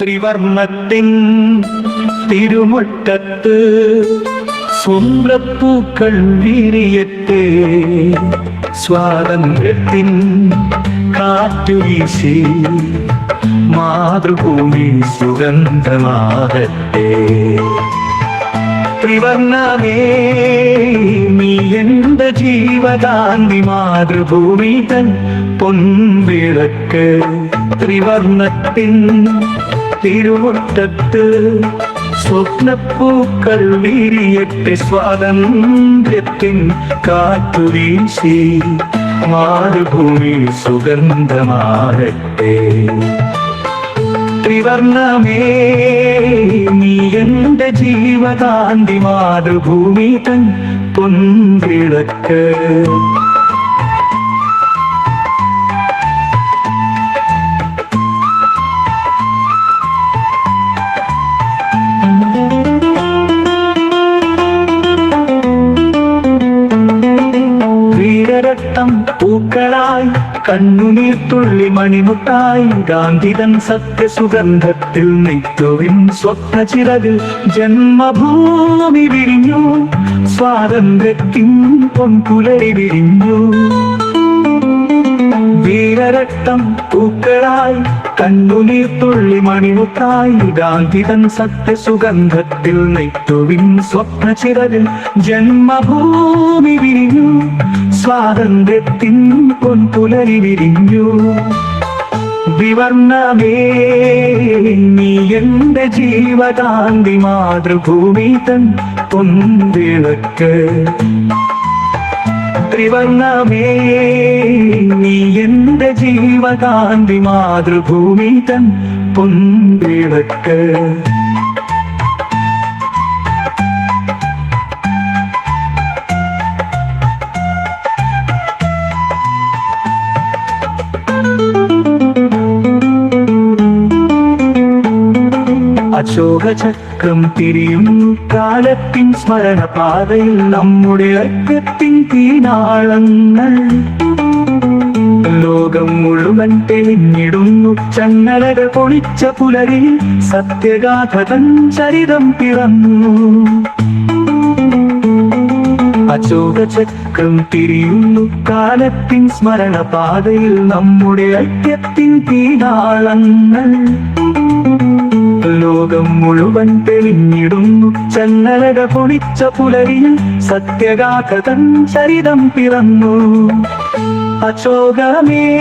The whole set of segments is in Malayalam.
ത്രിവർണത്തിൻ തിരുമുറ്റത്ത് സുമ്രപ്പൂക്കൾ വിരിയട്ടെ സ്വാതന്ത്ര്യത്തിൻ കാറ്റുവീശി മാതൃഭൂമി സുഗന്ധമാകട്ടെ ത്രിവർണമേ നീ എന്റെ ജീവകാന്തി മാതൃഭൂമി തൻ പൊൻവിളക്ക് ത്രിവർണത്തിൻ തിരുമുറ്റത്ത് സ്വപ്നപ്പൂക്കൾ വീരിയട്ടെ സ്വാതന്ത്ര്യത്തിൻ കാറ്റുവീശി മാതൃഭൂമി സുഗന്ധമാകട്ടെ. ത്രിവർണമേ നീ എന്റെ ജീവകാന്തി മാതൃഭൂമി തൻ പൊൻവിളക്ക് വീരരക്തം പൂക്കളായി കണ്ണുനീർ തുള്ളി മണിമുട്ടായി ഗാന്ധിതൻ സത്യസുഗന്ധത്തിൽ നെയ്ത്തുവിൻ സ്വപ്ന ചിറകിൽ ജന്മഭൂമി വിരിഞ്ഞു സ്വാതന്ത്ര്യത്തിൻ പൊൻപുലരി വിരിഞ്ഞു. വീരരക്തം പൂക്കളായി കണ്ണുനീർ തുള്ളി മണിമുട്ടായി ഗാന്ധിതൻ സത്യസുഗന്ധത്തിൽ നെയ്ത്തുവിൻ സ്വപ്ന ചിറകിൽ ജന്മഭൂമി വിരിഞ്ഞു സ്വാതന്ത്ര്യത്തിൻ പൊൻപുലരി വിരിഞ്ഞു. വിവർണമേ നീ എന്റെ ജീവകാന്തി മാതൃഭൂമി തൻ പൊന്തിളക്ക് ത്രിവർണമേ നീ എന്റെ ജീവകാന്തി മാതൃഭൂമി തൻ പൊൻവിളക്ക്. അശോകചക്രം തിരിയും. കാലത്തിൻ സ്മരണ പാതയിൽ നമ്മുടെ ഐക്യത്തിൻ തീനാളങ്ങൾ ലോകം മുഴുവൻ തെളിഞ്ഞിടുന്നു. ചങ്ങലകൾ പൊളിച്ച പുലരിയിൽ സത്യഗാഥതൻ ചരിതം പിറന്നു. അശോകചക്രം തിരിയുന്നു. കാലത്തിൻ സ്മരണ പാതയിൽ നമ്മുടെ ഐക്യത്തിൻ തീനാളങ്ങൾ ലോകം മുഴുവൻ തെളിഞ്ഞിടുന്നു. ചങ്ങലക പൊളിച്ച പുലരിയിൽ സത്യഗാഥതൻ ചരിതം പിറന്നു. അശോകമേ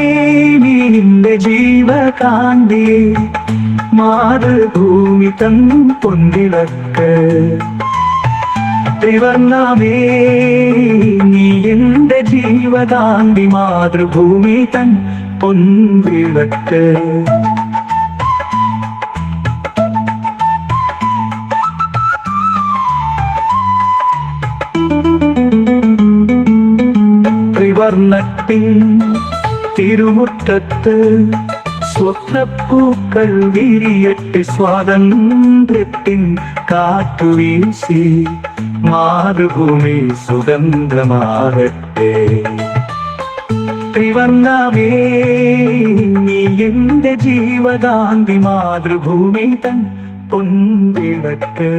നിന്റെ ജീവകാന്തി. മാതൃഭൂമി തൻ പൊന്തിളക്ക് ത്രിവർണമേ നീ എന്റെ ജീവകാന്തി. മാതൃഭൂമി തൻ പൊൻവിളക്ക്. തിരുമുറ്റത്ത് സ്വപ്നപ്പൂക്കൾ വിരിയട്ടെ സ്വാതന്ത്ര്യത്തിൻ കാറ്റുവീശി മാതൃഭൂമി സുഗന്ധമാകട്ടെ ത്രിവർണമേ നീ എന്റെ ജീവകാന്തി മാതൃഭൂമി തൻ പൊൻവിളക്ക്